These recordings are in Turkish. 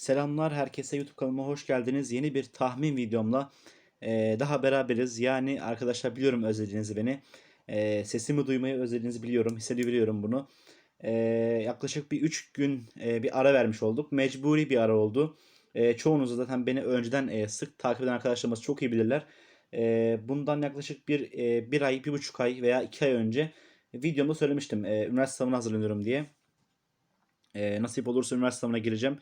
Selamlar herkese YouTube kanalıma hoş geldiniz. Yeni bir tahmin videomla eee, daha beraberiz. Yani arkadaşlar biliyorum özlediğinizi beni. Eee, sesimi duymayı özlediğinizi biliyorum. Hissedebiliyorum bunu. Eee, yaklaşık bir 3 gün eee, bir ara vermiş olduk. Mecburi bir ara oldu. Eee çoğunuz zaten beni önceden eee, sık takip eden arkadaşlarımız çok iyi bilirler. Eee, bundan yaklaşık bir, eee, bir ay, bir buçuk ay veya iki ay önce videomda söylemiştim. Eee, üniversite sınavına hazırlanıyorum diye. Eee, nasip olursa üniversite sınavına gireceğim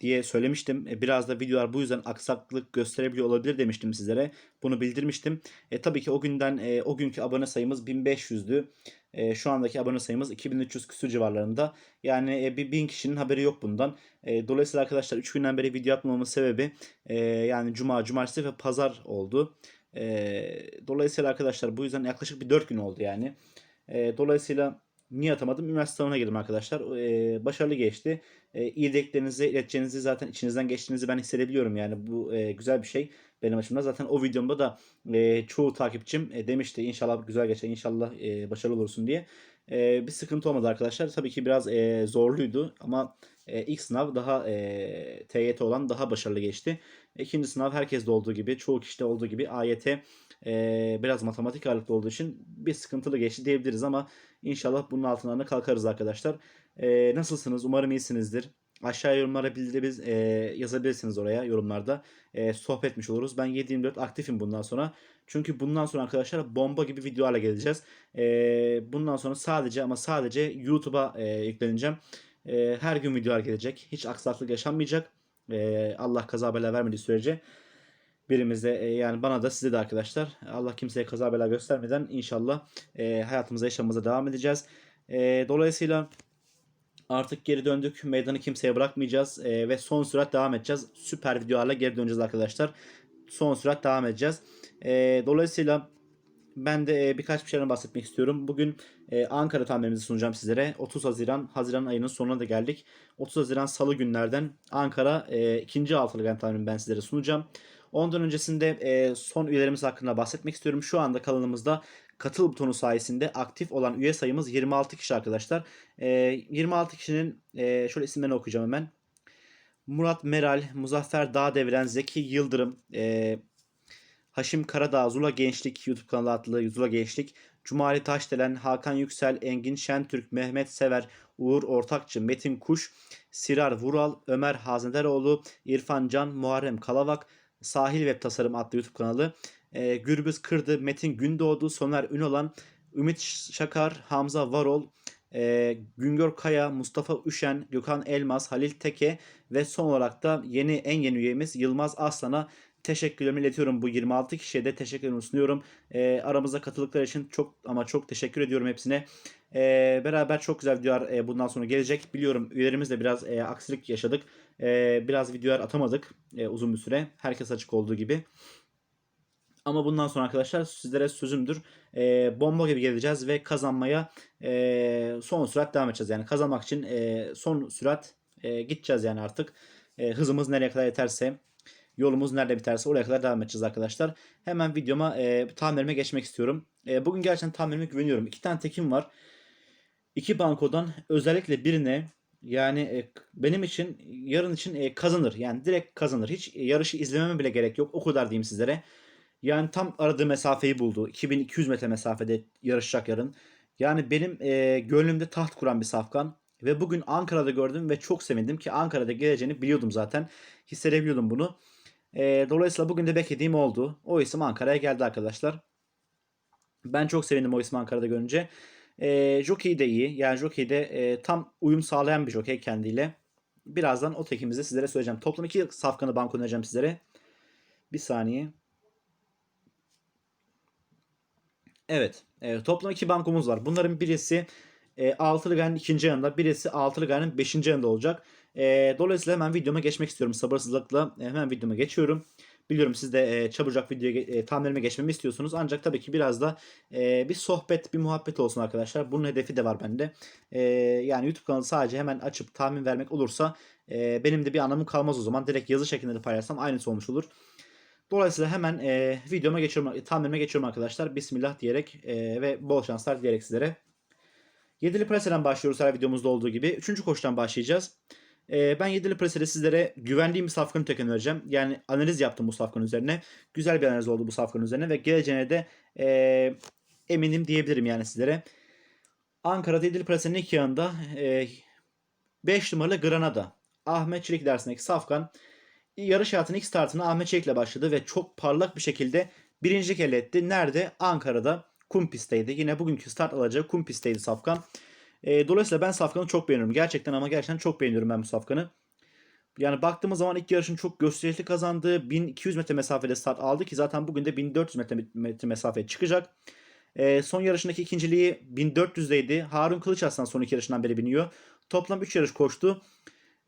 diye söylemiştim. E, biraz da videolar bu yüzden aksaklık gösterebiliyor olabilir demiştim sizlere. Bunu bildirmiştim. E, tabii ki o günden e, o günkü abone sayımız 1500'dü. E, şu andaki abone sayımız 2300 küsur civarlarında. Yani bir 1000 kişinin haberi yok bundan. Dolayısıyla arkadaşlar 3 günden beri video atmamamın sebebi yani cuma, cumartesi ve pazar oldu. Dolayısıyla arkadaşlar bu yüzden yaklaşık bir 4 gün oldu yani. Dolayısıyla niye atamadım? Üniversite sınavına girdim arkadaşlar. E, başarılı geçti. E, iyi dileklerinizi ileteceğinizi zaten içinizden geçtiğinizi ben hissedebiliyorum. Yani bu e, güzel bir şey benim açımdan. Zaten o videomda da e, çoğu takipçim e, demişti inşallah güzel geçer, inşallah e, başarılı olursun diye. E, bir sıkıntı olmadı arkadaşlar. Tabii ki biraz e, zorluydu ama e, ilk sınav daha e, TYT olan daha başarılı geçti. İkinci sınav herkeste olduğu gibi, çoğu kişide olduğu gibi AYT e, biraz matematik ağırlıklı olduğu için bir sıkıntılı geçti diyebiliriz ama inşallah bunun altından da kalkarız arkadaşlar. E, nasılsınız? Umarım iyisinizdir. Aşağıya yorumlara bildiririz, e, yazabilirsiniz oraya yorumlarda. E, sohbet oluruz. Ben 7-24 aktifim bundan sonra. Çünkü bundan sonra arkadaşlar bomba gibi videolarla geleceğiz. E, bundan sonra sadece ama sadece YouTube'a e, yükleneceğim. E, her gün videolar gelecek. Hiç aksaklık yaşanmayacak. E, Allah kaza bela vermediği sürece birimize e, yani bana da size de arkadaşlar Allah kimseye kaza bela göstermeden inşallah e, hayatımıza yaşamımıza devam edeceğiz. E, dolayısıyla artık geri döndük. Meydanı kimseye bırakmayacağız ve son sürat devam edeceğiz. Süper videolarla geri döneceğiz arkadaşlar. Son sürat devam edeceğiz. Dolayısıyla ben de birkaç bir şeyden bahsetmek istiyorum. Bugün Ankara tahminimizi sunacağım sizlere. 30 Haziran, Haziran ayının sonuna da geldik. 30 Haziran Salı günlerden Ankara e, ikinci altılı gen tahminimi ben sizlere sunacağım. Ondan öncesinde e, son üyelerimiz hakkında bahsetmek istiyorum. Şu anda kanalımızda katıl butonu sayesinde aktif olan üye sayımız 26 kişi arkadaşlar. E, 26 kişinin e, şöyle isimlerini okuyacağım hemen. Murat Meral, Muzaffer Dağdeviren, Zeki Yıldırım, e, Haşim Karadağ, Zula Gençlik YouTube kanalı adlı Zula Gençlik, Cumali Taşdelen, Hakan Yüksel, Engin Şentürk, Mehmet Sever, Uğur Ortakçı, Metin Kuş, Sirar Vural, Ömer Haznederoğlu, İrfan Can, Muharrem Kalavak, Sahil Web Tasarım adlı YouTube kanalı, e, Gürbüz Kırdı, Metin Gündoğdu, Soner Ünolan, Ümit Şakar, Hamza Varol, e, Güngör Kaya, Mustafa Üşen, Gökhan Elmas, Halil Teke ve son olarak da yeni en yeni üyemiz Yılmaz Aslan'a teşekkürlerimi iletiyorum. Bu 26 kişiye de teşekkürlerimi sunuyorum. E, aramıza katıldıkları için çok ama çok teşekkür ediyorum hepsine. E, beraber çok güzel videolar e, bundan sonra gelecek. Biliyorum üyelerimizle biraz e, aksilik yaşadık. E, biraz videolar atamadık e, uzun bir süre. Herkes açık olduğu gibi. Ama bundan sonra arkadaşlar sizlere sözümdür. E, bomba gibi geleceğiz ve kazanmaya e, son sürat devam edeceğiz. Yani kazanmak için e, son sürat e, gideceğiz yani artık. E, hızımız nereye kadar yeterse yolumuz nerede biterse oraya kadar devam edeceğiz arkadaşlar. Hemen videoma e, tahminime geçmek istiyorum. E, bugün gerçekten tahminime güveniyorum. İki tane tekim var. İki bankodan özellikle birine yani e, benim için yarın için e, kazanır. Yani direkt kazanır. Hiç e, yarışı izlememe bile gerek yok. O kadar diyeyim sizlere. Yani tam aradığı mesafeyi buldu. 2200 metre mesafede yarışacak yarın. Yani benim e, gönlümde taht kuran bir safkan. Ve bugün Ankara'da gördüm ve çok sevindim ki Ankara'da geleceğini biliyordum zaten. Hissedebiliyordum bunu. E, dolayısıyla bugün de beklediğim oldu. O isim Ankara'ya geldi arkadaşlar. Ben çok sevindim o ismi Ankara'da görünce. E, jockey de iyi. Yani jockey de e, tam uyum sağlayan bir jockey kendiyle. Birazdan o tekimizi sizlere söyleyeceğim. Toplam iki safkanı banko önereceğim sizlere. Bir saniye. Evet. E, toplam iki bankomuz var. Bunların birisi e, altılı gayenin ikinci yanında. Birisi altılı gayenin beşinci yanında olacak. E, dolayısıyla hemen videoma geçmek istiyorum. Sabırsızlıkla e, hemen videoma geçiyorum. Biliyorum siz de e, çabucak videoya e, tahminlerime geçmemi istiyorsunuz. Ancak tabii ki biraz da e, bir sohbet, bir muhabbet olsun arkadaşlar. Bunun hedefi de var bende. E, yani YouTube kanalı sadece hemen açıp tahmin vermek olursa e, benim de bir anlamım kalmaz o zaman. Direkt yazı şeklinde de paylaşsam aynısı olmuş olur. Dolayısıyla hemen e, videoma geçiyorum, tahminime geçiyorum arkadaşlar. Bismillah diyerek e, ve bol şanslar diyerek sizlere. Yedili preseden başlıyoruz her videomuzda olduğu gibi. Üçüncü koşudan başlayacağız. Ee, ben Yedili Presede sizlere güvendiğim bir safkanı tek önereceğim. Yani analiz yaptım bu safkanın üzerine. Güzel bir analiz oldu bu safkanın üzerine ve geleceğine de ee, eminim diyebilirim yani sizlere. Ankara'da Yedili Presede'nin iki yanında 5 numaralı Granada. Ahmet Çelik dersindeki safkan yarış hayatının ilk startına Ahmet Çelik'le başladı ve çok parlak bir şekilde birincilik elde etti. Nerede? Ankara'da kum pistteydi. Yine bugünkü start alacağı kum pistteydi Safkan. E, dolayısıyla ben Safkan'ı çok beğeniyorum. Gerçekten ama gerçekten çok beğeniyorum ben bu Safkan'ı. Yani baktığımız zaman ilk yarışın çok gösterişli kazandığı 1200 metre mesafede start aldı ki zaten bugün de 1400 metre, metre mesafeye çıkacak. E, son yarışındaki ikinciliği 1400'deydi. Harun Kılıç Aslan son iki yarışından beri biniyor. Toplam 3 yarış koştu.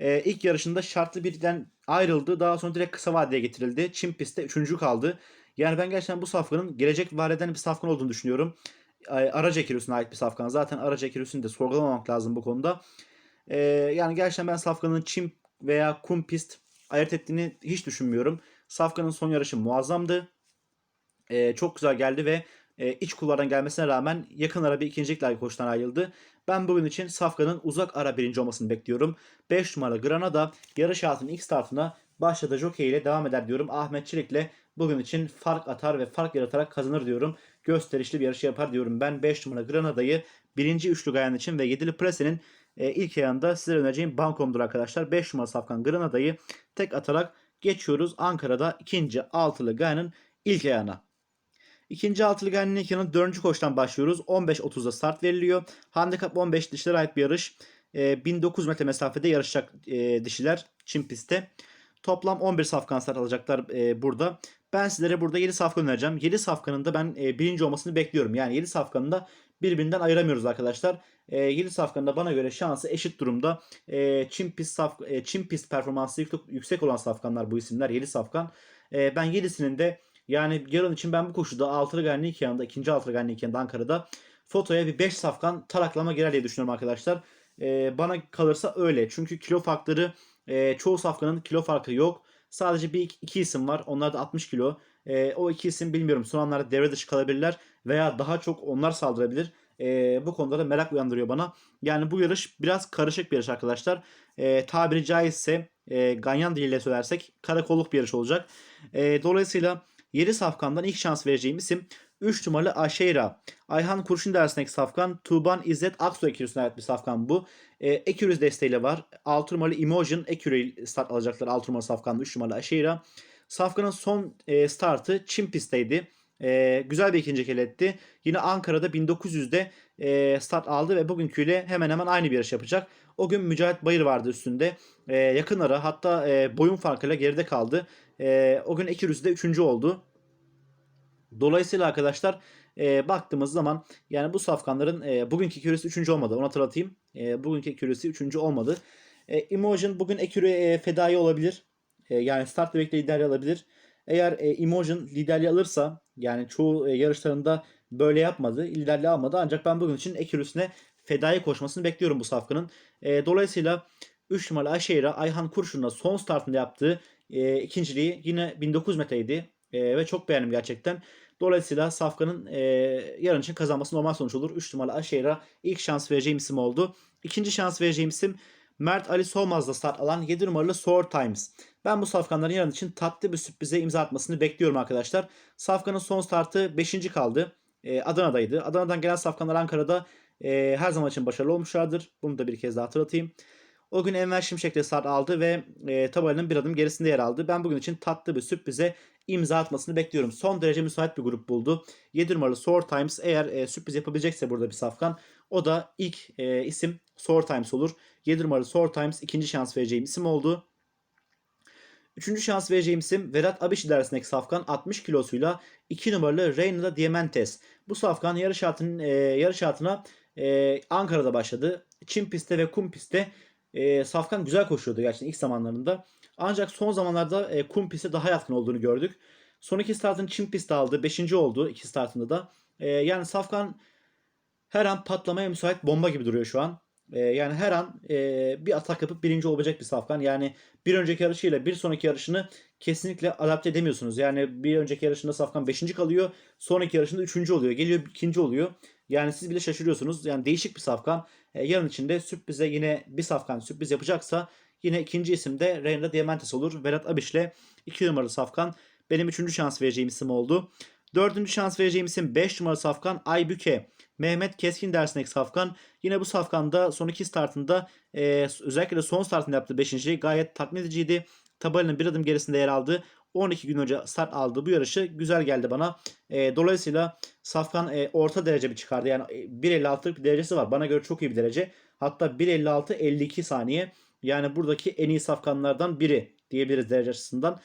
E, ilk yarışında şartlı birden ayrıldı. Daha sonra direkt kısa vadeye getirildi. Çim pistte 3. kaldı. Yani ben gerçekten bu safkanın gelecek vadeden bir safkan olduğunu düşünüyorum. Araca Ekirüsü'ne ait bir safkan. Zaten Araca Ekirüsü'nü de sorgulamamak lazım bu konuda. Ee, yani gerçekten ben safkanın çim veya kum pist ayırt ettiğini hiç düşünmüyorum. Safkanın son yarışı muazzamdı. Ee, çok güzel geldi ve e, iç kulvardan gelmesine rağmen yakın ara bir ikincilikle koştan ayrıldı. Ben bugün için Safkan'ın uzak ara birinci olmasını bekliyorum. 5 numara Granada yarış hayatının ilk startına başladı jockey ile devam eder diyorum. Ahmet Çelik'le bugün için fark atar ve fark yaratarak kazanır diyorum. Gösterişli bir yarış yapar diyorum. Ben 5 numara Granada'yı birinci üçlü gayan için ve 7'li Prese'nin e, ilk ayağında size önereceğim bankomdur arkadaşlar. 5 numara Safkan Granada'yı tek atarak geçiyoruz. Ankara'da ikinci altılı gayanın ilk ayağına. İkinci altılı gayanın ilk ayağının dördüncü koştan başlıyoruz. 15.30'da start veriliyor. Handikap 15 dişlere ait bir yarış. E, 1900 metre mesafede yarışacak e, dişiler Çin pistte. Toplam 11 safkan start alacaklar e, burada. Ben sizlere burada 7 safkan önereceğim. 7 safkanın da ben e, birinci olmasını bekliyorum. Yani 7 safkanın da birbirinden ayıramıyoruz arkadaşlar. E, 7 safkanın da bana göre şansı eşit durumda. E, Çin pist, saf, e, Çin pist performansı yüksek olan safkanlar bu isimler 7 safkan. E, ben 7'sinin de yani yarın için ben bu koşuda 6'lı Ganni 2 yanında, ikinci 6'lı Ganni 2 yanında Ankara'da fotoya bir 5 safkan taraklama girer diye düşünüyorum arkadaşlar. E, bana kalırsa öyle. Çünkü kilo farkları e, çoğu safkanın kilo farkı yok. Sadece bir iki, isim var. Onlar da 60 kilo. E, o iki isim bilmiyorum son anlarda devre dışı kalabilirler veya daha çok onlar saldırabilir. E, bu konuda da merak uyandırıyor bana. Yani bu yarış biraz karışık bir yarış arkadaşlar. E, tabiri caizse e, Ganyan diliyle söylersek karakolluk bir yarış olacak. E, dolayısıyla 7 safkandan ilk şans vereceğim isim 3 numaralı Aşeyra. Ayhan Kurşun dersindeki safkan. Tuğban İzzet Aksu Ekürüsü'ne ait bir safkan bu. E, Ekürüz desteğiyle var. 6 numaralı Imogen Ekürü start alacaklar. 6 numaralı safkanda 3 numaralı Aşeyra. Safkanın son e, startı Çin pistteydi. E, güzel bir ikinci kel etti. Yine Ankara'da 1900'de e, start aldı ve bugünküyle hemen hemen aynı bir yarış yapacak. O gün Mücahit Bayır vardı üstünde. E, yakın ara hatta e, boyun farkıyla geride kaldı. E, o gün Ekürüz'de 3. oldu. Dolayısıyla arkadaşlar e, baktığımız zaman yani bu safkanların e, bugünkü ekürüsü 3. olmadı. Onu hatırlatayım. E, bugünkü ekürüsü 3. olmadı. E, Imogen bugün ekürü e, fedai olabilir. E, yani start bebekle liderliği alabilir. Eğer e, Imogen liderliği alırsa yani çoğu e, yarışlarında böyle yapmadı. Liderliği almadı. Ancak ben bugün için ekürüsüne fedai koşmasını bekliyorum bu safkanın. E, dolayısıyla 3 numaralı Aşehir'e Ayhan Kurşun'la son startında yaptığı e, ikinciliği yine 1900 metreydi. E, ve çok beğendim gerçekten. Dolayısıyla Safkan'ın e, yarın için kazanması normal sonuç olur. 3 numaralı Aşehir'e ilk şans vereceğim isim oldu. İkinci şans vereceğim isim Mert Ali Solmaz'da start alan 7 numaralı Sword Times. Ben bu Safkanların yarın için tatlı bir sürprize imza atmasını bekliyorum arkadaşlar. Safkan'ın son startı 5. kaldı. E, Adana'daydı. Adana'dan gelen Safkanlar Ankara'da e, her zaman için başarılı olmuşlardır. Bunu da bir kez daha hatırlatayım. O gün Enver Şimşek'le start aldı ve e, tabelanın bir adım gerisinde yer aldı. Ben bugün için tatlı bir sürprize imza atmasını bekliyorum. Son derece müsait bir grup buldu. 7 numaralı Sword Times eğer e, sürpriz yapabilecekse burada bir safkan o da ilk e, isim Sword Times olur. 7 numaralı Sword Times ikinci şans vereceğim isim oldu. Üçüncü şans vereceğim isim Vedat Abiş ilerisindeki safkan 60 kilosuyla 2 numaralı Reyna'da Diamantes. Bu safkan yarış, hayatının, e, yarış hayatına e, Ankara'da başladı. Çin pistte ve kum pistte e, Safkan güzel koşuyordu gerçekten ilk zamanlarında. Ancak son zamanlarda e, kum pistte daha yatkın olduğunu gördük. Son iki startını Çin pistte aldı. Beşinci oldu iki startında da. E, yani Safkan her an patlamaya müsait bomba gibi duruyor şu an. E, yani her an e, bir atak yapıp birinci olabilecek bir Safkan. Yani bir önceki yarışıyla bir sonraki yarışını kesinlikle adapte edemiyorsunuz. Yani bir önceki yarışında Safkan 5. kalıyor. Sonraki yarışında 3. oluyor. Geliyor ikinci oluyor. Yani siz bile şaşırıyorsunuz. Yani değişik bir Safkan. E, yarın içinde sürprize yine bir Safkan sürpriz yapacaksa Yine ikinci isim de Reina Diamantes olur. Vedat Abiş'le 2 numaralı safkan benim üçüncü şans vereceğim isim oldu. Dördüncü şans vereceğim isim 5 numaralı safkan Aybüke. Mehmet Keskin dersindeki safkan. Yine bu safkanda son iki startında e, özellikle son startında yaptığı 5. gayet tatmin ediciydi. Tabelanın bir adım gerisinde yer aldı. 12 gün önce start aldığı bu yarışı güzel geldi bana. E, dolayısıyla Safkan e, orta derece bir çıkardı. Yani e, 1.56'lık bir derecesi var. Bana göre çok iyi bir derece. Hatta 1.56 52 saniye. Yani buradaki en iyi safkanlardan biri diyebiliriz derece açısından.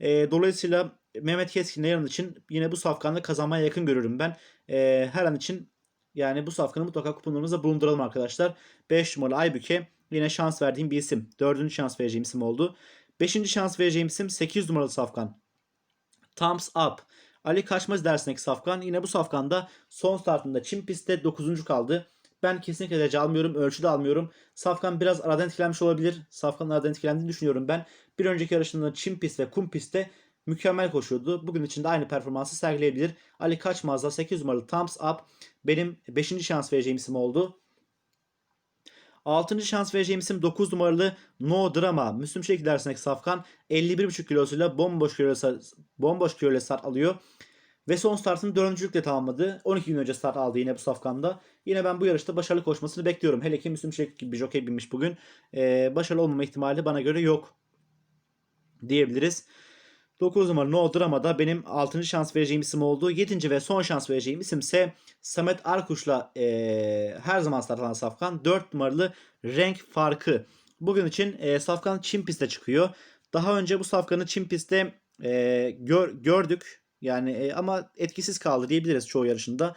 E, dolayısıyla Mehmet Keskin'le yarın için yine bu safkanla kazanmaya yakın görürüm ben. E, her an için yani bu safkanı mutlaka kuponlarımızda bulunduralım arkadaşlar. 5 numaralı Aybüke yine şans verdiğim bir isim. Dördüncü şans vereceğim isim oldu. Beşinci şans vereceğim isim 8 numaralı safkan. Thumbs Up. Ali Kaçmaz dersindeki safkan. Yine bu safkanda son startında Çin pistte 9. kaldı. Ben kesinlikle derece almıyorum. Ölçü de almıyorum. Safkan biraz aradan etkilenmiş olabilir. Safkan aradan etkilendiğini düşünüyorum ben. Bir önceki yarışında Çin pist ve kum pistte mükemmel koşuyordu. Bugün için de aynı performansı sergileyebilir. Ali Kaçmaz'da 8 numaralı Thumbs Up benim 5. şans vereceğim isim oldu. 6. şans vereceğim isim 9 numaralı No Drama. Müslüm Şekil dersindeki Safkan 51,5 kilosuyla bomboş kiloyla, bomboş kiloyla start alıyor. Ve son startını dördüncülükle tamamladı. 12 gün önce start aldı yine bu safkanda. Yine ben bu yarışta başarılı koşmasını bekliyorum. Hele ki Müslüm Şekil gibi bir jockey binmiş bugün. Ee, başarılı olmama ihtimali bana göre yok diyebiliriz. 9 numara No Drama'da benim 6. şans vereceğim isim oldu. 7. ve son şans vereceğim isim ise Samet Arkuş'la e, her zaman start alan Safkan. 4 numaralı renk farkı. Bugün için e, Safkan Çin pistte çıkıyor. Daha önce bu Safkan'ı Çin pistte e, gör, gördük. Yani e, ama etkisiz kaldı diyebiliriz çoğu yarışında.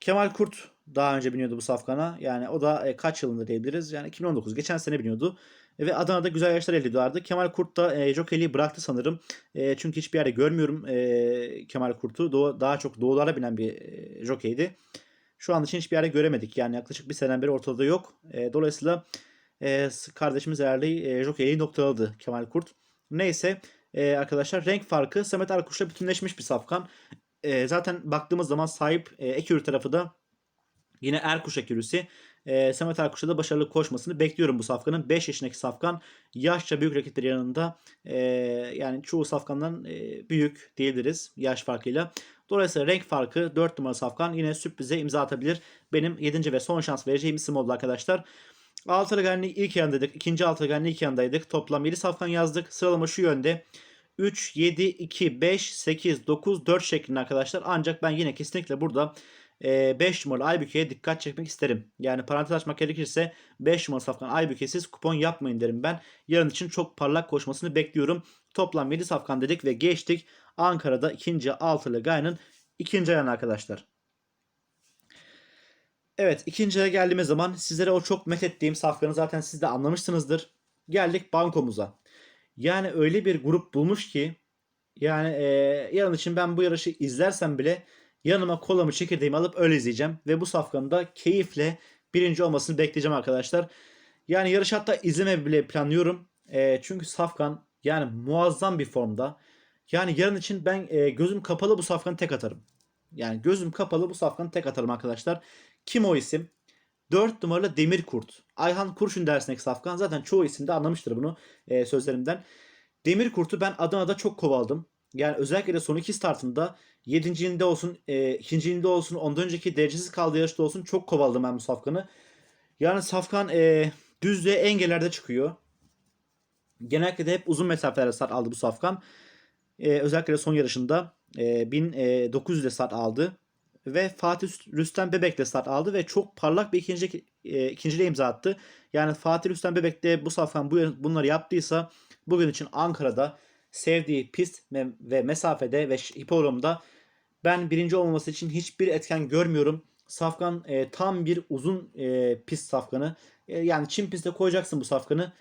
Kemal Kurt daha önce biniyordu bu Safkan'a. Yani o da e, kaç yılında diyebiliriz. Yani 2019 geçen sene biniyordu. Ve Adana'da güzel yarışlar elde ediyorlardı. Kemal Kurt da e, jokeyliği bıraktı sanırım. E, çünkü hiçbir yerde görmüyorum e, Kemal Kurt'u. Doğu, daha çok doğulara binen bir e, jokeydi. Şu an için hiçbir yerde göremedik. Yani yaklaşık bir seneden beri ortada yok. E, dolayısıyla e, kardeşimiz değerli e, noktaladı Kemal Kurt. Neyse e, arkadaşlar renk farkı Samet Arkuş'la bütünleşmiş bir safkan. E, zaten baktığımız zaman sahip e, Ekürü tarafı da yine Erkuş Ekürüsü e, Samet Erkuş'a da başarılı koşmasını bekliyorum bu safkanın. 5 yaşındaki safkan yaşça büyük rakipleri yanında e, yani çoğu safkandan e, büyük diyebiliriz yaş farkıyla. Dolayısıyla renk farkı 4 numara safkan yine sürprize imza atabilir. Benim 7. ve son şans vereceğim isim oldu arkadaşlar. Altılı Ganli ilk yandaydık. ikinci Altılı Ganli ilk yandaydık. Toplam 7 safkan yazdık. Sıralama şu yönde. 3, 7, 2, 5, 8, 9, 4 şeklinde arkadaşlar. Ancak ben yine kesinlikle burada 5 numaralı Aybüke'ye dikkat çekmek isterim. Yani parantez açmak gerekirse 5 numaralı safkan Aybüke'siz kupon yapmayın derim ben. Yarın için çok parlak koşmasını bekliyorum. Toplam 7 safkan dedik ve geçtik. Ankara'da ikinci altılı gayanın ikinci ayağına arkadaşlar. Evet ikinci aya geldiğimiz zaman sizlere o çok methettiğim safkanı zaten siz de anlamışsınızdır. Geldik bankomuza. Yani öyle bir grup bulmuş ki yani e, yarın için ben bu yarışı izlersem bile Yanıma kolamı çekirdeğimi alıp öyle izleyeceğim. Ve bu safkanın da keyifle birinci olmasını bekleyeceğim arkadaşlar. Yani yarış hatta izleme bile planlıyorum. E, çünkü safkan yani muazzam bir formda. Yani yarın için ben e, gözüm kapalı bu safkanı tek atarım. Yani gözüm kapalı bu safkanı tek atarım arkadaşlar. Kim o isim? 4 numaralı Demir Kurt. Ayhan Kurşun dersindeki safkan. Zaten çoğu isimde anlamıştır bunu e, sözlerimden. Demir Kurt'u ben Adana'da çok kovaldım. Yani özellikle de son iki startında 7. olsun, e, 2. olsun, ondan önceki derecesiz kaldığı yarışta olsun çok kovaladım ben bu Safkan'ı. Yani Safkan e, düz ve engellerde çıkıyor. Genellikle de hep uzun mesafelerde start aldı bu Safkan. E, özellikle de son yarışında e, 1900'de start aldı. Ve Fatih Rüstem Bebek'le start aldı ve çok parlak bir ikinci, e, ikinciliğe imza attı. Yani Fatih Rüstem Bebek de bu Safkan bu, bunları yaptıysa bugün için Ankara'da sevdiği pist ve mesafede ve hipodromda ben birinci olmaması için hiçbir etken görmüyorum. Safkan e, tam bir uzun e, pist safkanı. E, yani Çin pistte koyacaksın bu safkanı.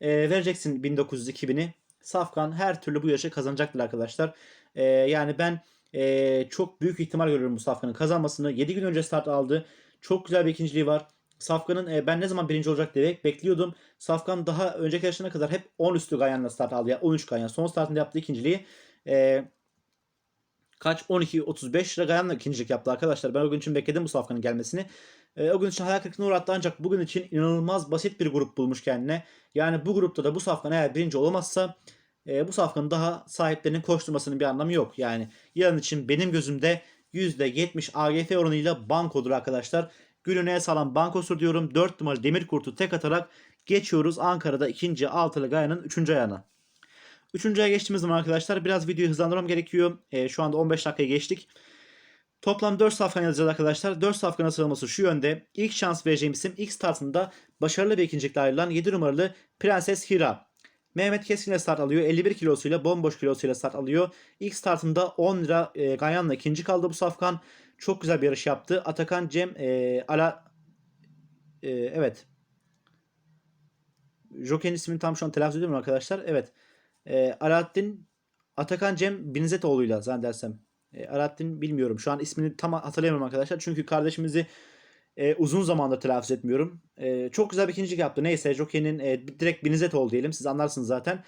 E, vereceksin 1900-2000'i. Safkan her türlü bu yarışı kazanacaktır arkadaşlar. E, yani ben e, çok büyük ihtimal görüyorum bu safkanın kazanmasını. 7 gün önce start aldı. Çok güzel bir ikinciliği var. Safkan'ın e, ben ne zaman birinci olacak diye bekliyordum. Safkan daha önceki yarışına kadar hep 10 üstü Ganyan'la start aldı. Yani 13 Ganyan. Son startında yaptığı ikinciliği e, kaç 12-35 Ragayan'la ikincilik yaptı arkadaşlar. Ben o gün için bekledim bu safkanın gelmesini. E, o gün için hayal kırıklığına uğrattı ancak bugün için inanılmaz basit bir grup bulmuş kendine. Yani bu grupta da bu safkan eğer birinci olamazsa e, bu safkanın daha sahiplerinin koşturmasının bir anlamı yok. Yani yarın için benim gözümde %70 AGF oranıyla bankodur arkadaşlar. Günün en sağlam bankosudur diyorum. 4 numaralı demir kurtu tek atarak geçiyoruz Ankara'da ikinci altılı gayanın 3. ayağına. Üçüncüye geçtiğimiz zaman arkadaşlar biraz videoyu hızlandırmam gerekiyor. E, şu anda 15 dakikaya geçtik. Toplam 4 safkan yazacağız arkadaşlar. 4 safkanın sıralaması şu yönde. İlk şans vereceğim isim ilk startında başarılı bir ikincilikle ayrılan 7 numaralı Prenses Hira. Mehmet Keskin ile start alıyor. 51 kilosuyla bomboş kilosuyla start alıyor. İlk startında 10 lira e, Ganyan'la ikinci kaldı bu safkan. Çok güzel bir yarış yaptı. Atakan Cem e, Ala e, evet. Joker'in ismini tam şu an telaffuz ediyorum arkadaşlar. Evet. E, Alaaddin Atakan Cem Binzetoğlu'yla zannedersem. E, Alaaddin bilmiyorum. Şu an ismini tam hatırlayamıyorum arkadaşlar. Çünkü kardeşimizi e, uzun zamandır telaffuz etmiyorum. E, çok güzel bir ikincilik yaptı. Neyse Jockey'nin e, direkt Binzetoğlu diyelim. Siz anlarsınız zaten.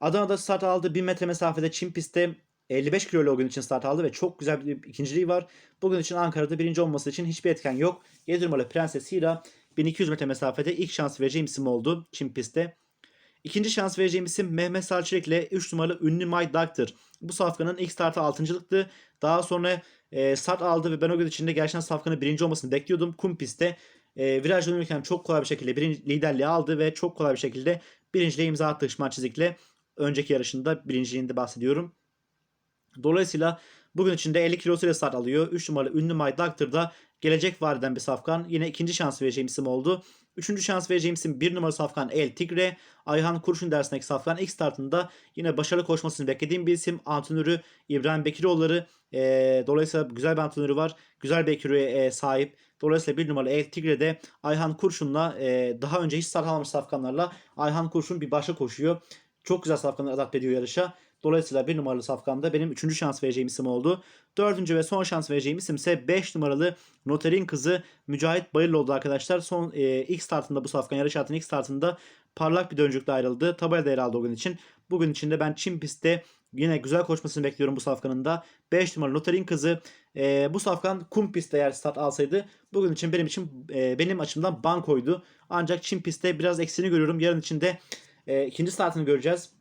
Adana'da start aldı. 1000 metre mesafede Çin pistte 55 kilo gün için start aldı ve çok güzel bir ikinciliği var. Bugün için Ankara'da birinci olması için hiçbir etken yok. 7 numaralı Prenses Hira 1200 metre mesafede ilk şans vereceğim isim oldu Çin pistte. İkinci şans vereceğim isim Mehmet Salçık ile 3 numaralı ünlü My Doctor. Bu safkanın ilk startı 6.lıktı. Daha sonra e, start aldı ve ben o gün içinde gerçekten safkanın birinci olmasını bekliyordum. Kum pistte e, viraj dönürken çok kolay bir şekilde birinci, liderliği aldı ve çok kolay bir şekilde birinciliğe imza attı Şman Çizik'le. Önceki yarışında birinciliğinde bahsediyorum. Dolayısıyla bugün içinde 50 kilosuyla start alıyor. 3 numaralı ünlü My Doctor da gelecek vadeden bir safkan. Yine ikinci şans vereceğim isim oldu. Üçüncü şans vereceğim isim 1 numaralı safkan El Tigre. Ayhan Kurşun dersindeki safkan ilk startında yine başarılı koşmasını beklediğim bir isim. Antrenörü İbrahim Bekiroğulları. E, dolayısıyla güzel bir antrenörü var. Güzel bir ekürüye e, sahip. Dolayısıyla bir numaralı El Tigre'de Ayhan Kurşun'la e, daha önce hiç start almamış safkanlarla Ayhan Kurşun bir başa koşuyor. Çok güzel safkanlar adapte ediyor yarışa. Dolayısıyla bir numaralı safkamda benim üçüncü şans vereceğim isim oldu. Dördüncü ve son şans vereceğim isim ise 5 numaralı Noter'in kızı Mücahit Bayırlı oldu arkadaşlar. Son e, ilk startında bu safkan yarış hayatının ilk startında parlak bir döncükle ayrıldı. Tabelada yer aldı o gün için. Bugün içinde ben Çin pistte yine güzel koşmasını bekliyorum bu safkanın da. 5 numaralı Noter'in kızı. E, bu safkan kum pistte eğer start alsaydı bugün için benim için e, benim açımdan bankoydu. Ancak Çin pistte biraz eksiğini görüyorum. Yarın içinde e, ikinci startını göreceğiz.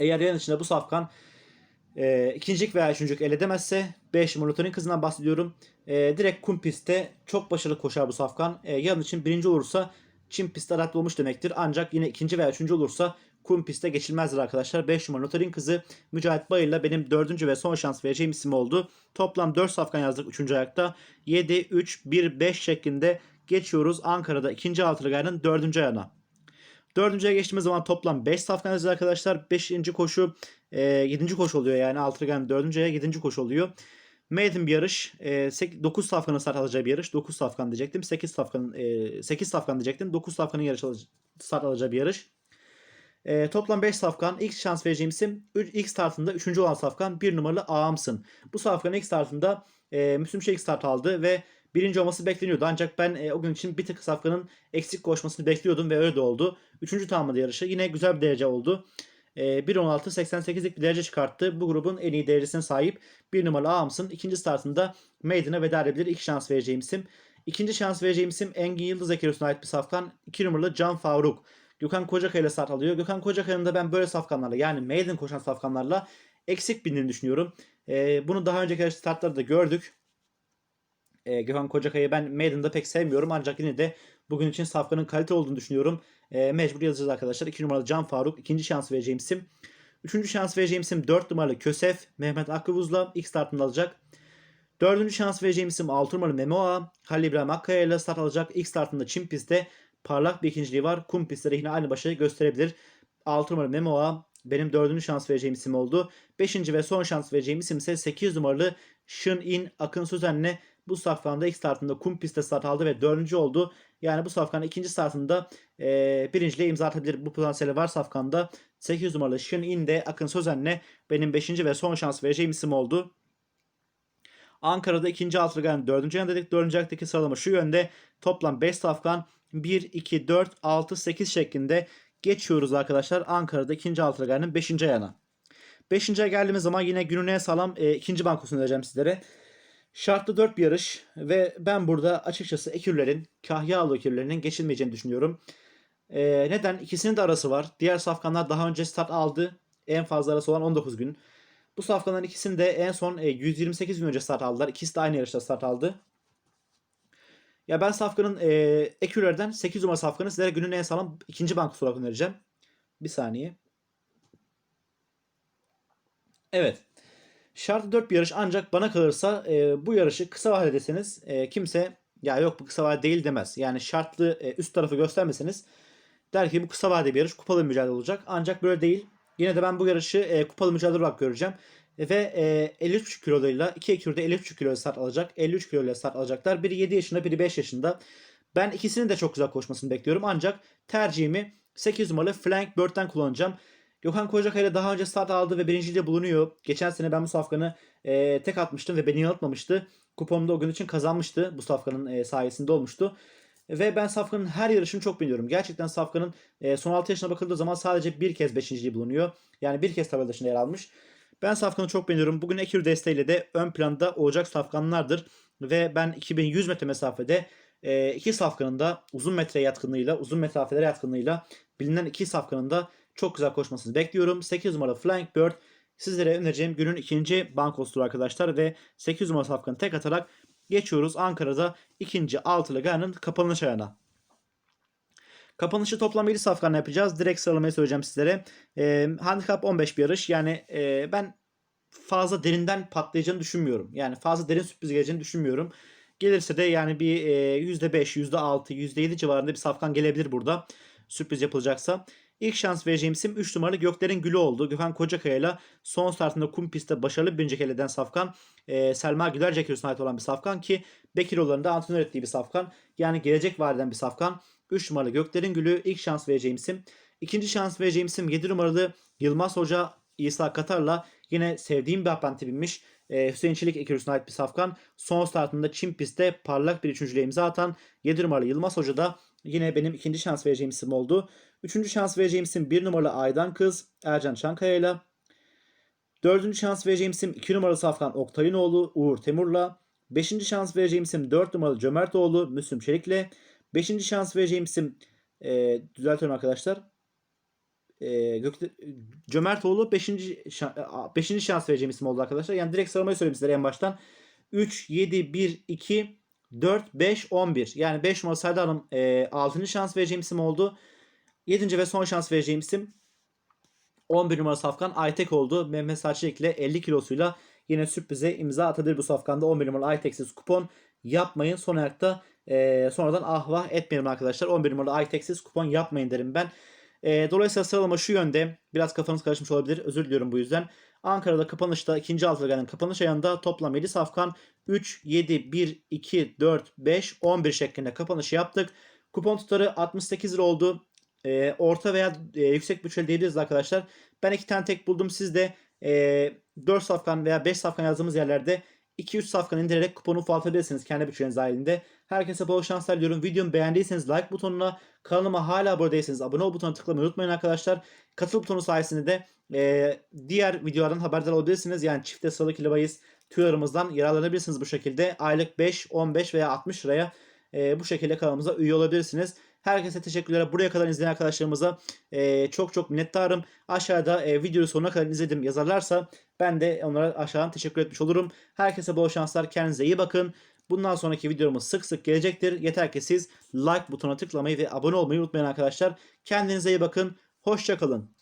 Eğer yarın içinde bu safkan e, ikincilik veya üçüncülük elde edemezse 5 numaralı kızından bahsediyorum. E, direkt kum pistte çok başarılı koşar bu safkan. E, yarın için birinci olursa Çin pistte adapte olmuş demektir. Ancak yine ikinci veya üçüncü olursa kum pistte geçilmezdir arkadaşlar. 5 numaralı Noterin kızı Mücahit Bayır'la benim dördüncü ve son şans vereceğim isim oldu. Toplam 4 safkan yazdık 3. ayakta. 7, 3, 1, 5 şeklinde geçiyoruz Ankara'da ikinci altılı gayrının dördüncü ayağına. Dördüncüye geçtiğimiz zaman toplam 5 safkan yazacağız arkadaşlar. 5. koşu e, 7. koşu oluyor yani 4. aya 7. koşu oluyor. Maiden bir yarış. E, 9 safkanın start alacağı bir yarış. 9 safkan diyecektim. 8 safkanın e, 8 safkan diyecektim. 9 safkanın yarış start alacağı bir yarış. E, toplam 5 safkan. İlk şans vereceğim isim ilk startında 3. olan safkan 1 numaralı Ağamsın. Bu safkanın ilk startında e, Müslüm Şeyh start aldı ve birinci olması bekleniyordu. Ancak ben e, o gün için bir tık safkanın eksik koşmasını bekliyordum ve öyle de oldu. Üçüncü tamamladı yarışı. Yine güzel bir derece oldu. E, 1.16.88'lik bir derece çıkarttı. Bu grubun en iyi derecesine sahip bir numaralı Ağamsın. İkinci startında Maiden'a veda edebilir. İlk şans vereceğim isim. İkinci şans vereceğim isim Engin Yıldız Ekeros'una ait bir safkan. 2 numaralı Can Faruk. Gökhan Kocakaya ile start alıyor. Gökhan Kocakaya'nın da ben böyle safkanlarla yani Maiden koşan safkanlarla eksik bindiğini düşünüyorum. E, bunu daha önceki startlarda da gördük e, Gökhan Kocakay'ı ben Maiden'da pek sevmiyorum ancak yine de bugün için safkanın kalite olduğunu düşünüyorum. E, mecbur yazacağız arkadaşlar. 2 numaralı Can Faruk. ikinci şans vereceğim isim. Üçüncü şans vereceğim isim 4 numaralı Kösef. Mehmet Akkıvuz'la ilk startını alacak. Dördüncü şans vereceğim isim 6 numaralı Memoa. Halil İbrahim Akkaya ile start alacak. İlk startında Çin pistte parlak bir ikinciliği var. Kum pistte yine aynı başarı gösterebilir. 6 numaralı Memoa benim dördüncü şans vereceğim isim oldu. Beşinci ve son şans vereceğim isim ise 8 numaralı Shin In Akın Sözen'le bu safkanda ilk startında kum pistte start aldı ve dördüncü oldu. Yani bu safkanın ikinci startında e, birinciliğe imza atabilir bu potansiyeli var safkanda. 8 numaralı Shin In de Akın Sözen'le benim 5. ve son şans vereceğim isim oldu. Ankara'da ikinci altıgen dördüncü yan dedik. Dördüncü ayaktaki sıralama şu yönde. Toplam 5 safkan 1, 2, 4, 6, 8 şeklinde geçiyoruz arkadaşlar. Ankara'da ikinci altıgenin 5. ayağına. Beşinciye geldiğimiz zaman yine günün en sağlam e, ikinci bankosunu vereceğim sizlere. Şartlı 4 bir yarış ve ben burada açıkçası ekürlerin, Kahyaoğlu ekürlerinin geçilmeyeceğini düşünüyorum. E, neden? İkisinin de arası var. Diğer safkanlar daha önce start aldı. En fazla arası olan 19 gün. Bu safkanların ikisini de en son e, 128 gün önce start aldılar. İkisi de aynı yarışta start aldı. Ya ben Safkan'ın e, Eküler'den 8 numara Safkan'ı sizlere günün en sağlam ikinci bankosu olarak önereceğim. Bir saniye. Evet. Şartlı 4 bir yarış ancak bana kalırsa e, bu yarışı kısa vadede deseniz e, kimse ya yok bu kısa vade değil demez. Yani şartlı e, üst tarafı göstermeseniz der ki bu kısa vade bir yarış kupalı mücadele olacak. Ancak böyle değil. Yine de ben bu yarışı e, kupalı mücadele olarak göreceğim. Ve e, 53 kilolarıyla iki ekürde 53 kilo start alacak. 53 kilo ile start alacaklar. Biri 7 yaşında biri 5 yaşında. Ben ikisinin de çok güzel koşmasını bekliyorum. Ancak tercihimi 8 numaralı Flank Bird'den kullanacağım. Gökhan Kocakaya daha önce start aldı ve birinciliğe bulunuyor. Geçen sene ben bu safkanı e, tek atmıştım ve beni yanıltmamıştı. Kupamda o gün için kazanmıştı. Bu safkanın e, sayesinde olmuştu. Ve ben Safkan'ın her yarışını çok beğeniyorum. Gerçekten Safkan'ın e, son 6 yaşına bakıldığı zaman sadece bir kez 5. bulunuyor. Yani bir kez tabela dışında yer almış. Ben Safkan'ı çok beğeniyorum. Bugün Ekür desteğiyle de ön planda olacak Safkanlardır. Ve ben 2100 metre mesafede e, iki Safkan'ın da uzun metre yatkınlığıyla, uzun mesafelere yatkınlığıyla bilinen iki Safkan'ın da çok güzel koşmasını bekliyorum. 8 numara Flying Bird sizlere önereceğim günün ikinci bankostur arkadaşlar ve 8 numara Safkan'ı tek atarak geçiyoruz Ankara'da ikinci altılı ganın kapanış ayağına. Kapanışı toplam 7 safkanla yapacağız. Direkt sıralamayı söyleyeceğim sizlere. E, handicap 15 bir yarış. Yani e, ben fazla derinden patlayacağını düşünmüyorum. Yani fazla derin sürpriz geleceğini düşünmüyorum. Gelirse de yani bir e, %5, %6, %7 civarında bir safkan gelebilir burada. Sürpriz yapılacaksa. İlk şans vereceğim isim 3 numaralı Göklerin Gülü oldu. Gökhan Kocakaya ile son startında kum pistte başarılı bir birinci eden safkan. E, Selma Güler Cekiros'una olan bir safkan ki Bekiroğlu'nun da antrenör ettiği bir safkan. Yani gelecek vadeden bir safkan. 3 numaralı Göklerin Gülü ilk şans vereceğim isim. İkinci şans vereceğim isim 7 numaralı Yılmaz Hoca İsa Katar'la yine sevdiğim bir apranti binmiş. Ee, Hüseyin Çelik ekürüsüne ait bir safkan. Son startında Çin pistte parlak bir üçüncülüğe imza atan 7 numaralı Yılmaz Hoca da yine benim ikinci şans vereceğim isim oldu. Üçüncü şans vereceğim isim 1 numaralı Aydan Kız Ercan Çankaya ile. Dördüncü şans vereceğim isim 2 numaralı Safkan Oktayınoğlu Uğur Temur'la. Beşinci şans vereceğim isim 4 numaralı Cömertoğlu Müslüm Çelik'le. Beşinci şans vereceğim isim e, düzeltiyorum arkadaşlar. E, Gökte, Cömertoğlu 5. Beşinci şans vereceğim isim oldu arkadaşlar. Yani direkt sıralamayı söyleyeyim sizlere en baştan. 3, 7, 1, 2, 4, 5, 11. Yani 5 numaralı Serdar Hanım e, 6. şans vereceğim isim oldu. 7. ve son şans vereceğim isim 11 numaralı Safkan Aytek oldu. Mehmet Saçlık ile 50 kilosuyla yine sürprize imza atabilir bu safkanda 11 numaralı Aytek'siz kupon yapmayın. Son ayakta e, sonradan ah vah etmeyelim arkadaşlar. 11 numaralı Aytek'siz kupon yapmayın derim ben. E, dolayısıyla sıralama şu yönde. Biraz kafanız karışmış olabilir. Özür diliyorum bu yüzden. Ankara'da kapanışta ikinci altılganın kapanış ayında toplam 7 safkan 3, 7, 1, 2, 4, 5, 11 şeklinde kapanışı yaptık. Kupon tutarı 68 lira oldu. E, orta veya e, yüksek bütçeli diyebiliriz arkadaşlar. Ben iki tane tek buldum. Siz de e, 4 safkan veya 5 safkan yazdığımız yerlerde 2-3 safkan indirerek kuponu ufaltabilirsiniz kendi bütçeniz dahilinde. Herkese bol şanslar diliyorum. Videomu beğendiyseniz like butonuna, kanalıma hala abone değilseniz abone ol butonuna tıklamayı unutmayın arkadaşlar. Katıl butonu sayesinde de e, diğer videolardan haberdar olabilirsiniz. Yani çifte salı kilobayız tüyolarımızdan yararlanabilirsiniz bu şekilde. Aylık 5, 15 veya 60 liraya e, bu şekilde kanalımıza üye olabilirsiniz. Herkese teşekkürler. Buraya kadar izleyen arkadaşlarımıza e, çok çok minnettarım. Aşağıda e, videoyu sonuna kadar izledim yazarlarsa ben de onlara aşağıdan teşekkür etmiş olurum. Herkese bol şanslar. Kendinize iyi bakın. Bundan sonraki videomuz sık sık gelecektir. Yeter ki siz like butonuna tıklamayı ve abone olmayı unutmayın arkadaşlar. Kendinize iyi bakın. Hoşçakalın.